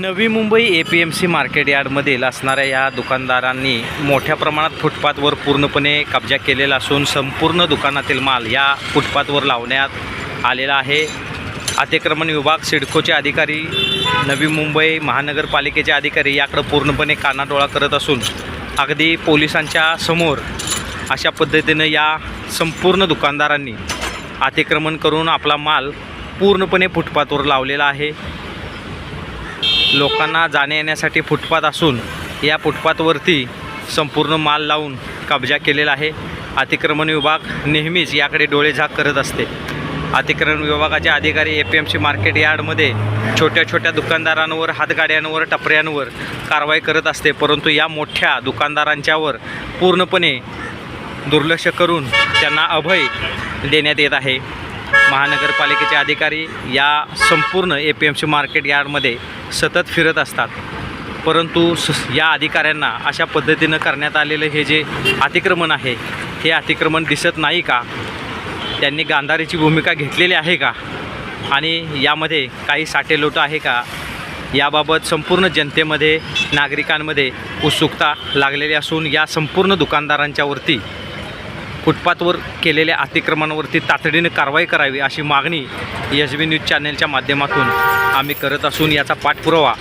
Navi Mumbai A P M C market यार्डमधील असणाऱ्या या दुकानदारांनी मोठ्या प्रमाणात फुटपाथवर पूर्णपणे कब्जा केलेला असून संपूर्ण दुकानातील माल या फुटपाथवर लावण्यात आलेला आहे. अतिक्रमण विभाग सिडकोचे अधिकारी नवी मुंबई महानगरपालिकेचे अधिकारी याकडं पूर्णपणे कानाडोळा करत असून अगदी पोलिसांच्या समोर अशा पद्धतीनं या संपूर्ण दुकानदारांनी अतिक्रमण करून आपला माल पूर्णपणे फुटपाथवर लावलेला आहे. लोकांना जाण्या येण्यासाठी फुटपाथ असून या फुटपाथवरती संपूर्ण माल लावून कब्जा केलेला आहे. अतिक्रमण विभाग नेहमीच याकडे डोळेझाक करत असते. अतिक्रमण विभागाचे अधिकारी A P M C market यार्डमध्ये छोट्या छोट्या दुकानदारांवर हातगाड्यांवर टपऱ्यांवर कारवाई करत असते. परंतु या मोठ्या दुकानदारांच्यावर पूर्णपणे दुर्लक्ष करून त्यांना अभय देण्यात येत आहे. महानगरपालिकेचे अधिकारी या संपूर्ण A P M C market यार्डमध्ये सतत फिरत असतात. परंतु स या अधिकाऱ्यांना अशा पद्धतीनं करण्यात आलेलं हे जे अतिक्रमण आहे हे अतिक्रमण दिसत नाही का? त्यांनी गांधारीची भूमिका घेतलेली आहे का? आणि यामध्ये काही साठेलोट आहे का? याबाबत संपूर्ण जनतेमध्ये नागरिकांमध्ये उत्सुकता लागलेली असून या संपूर्ण दुकानदारांच्यावरती फुटपाथवर केलेल्या अतिक्रमणावरती तातडीने कारवाई करावी अशी मागणी एस बी न्यूज चॅनेलच्या माध्यमातून आम्ही करत असून याचा पाठपुरावा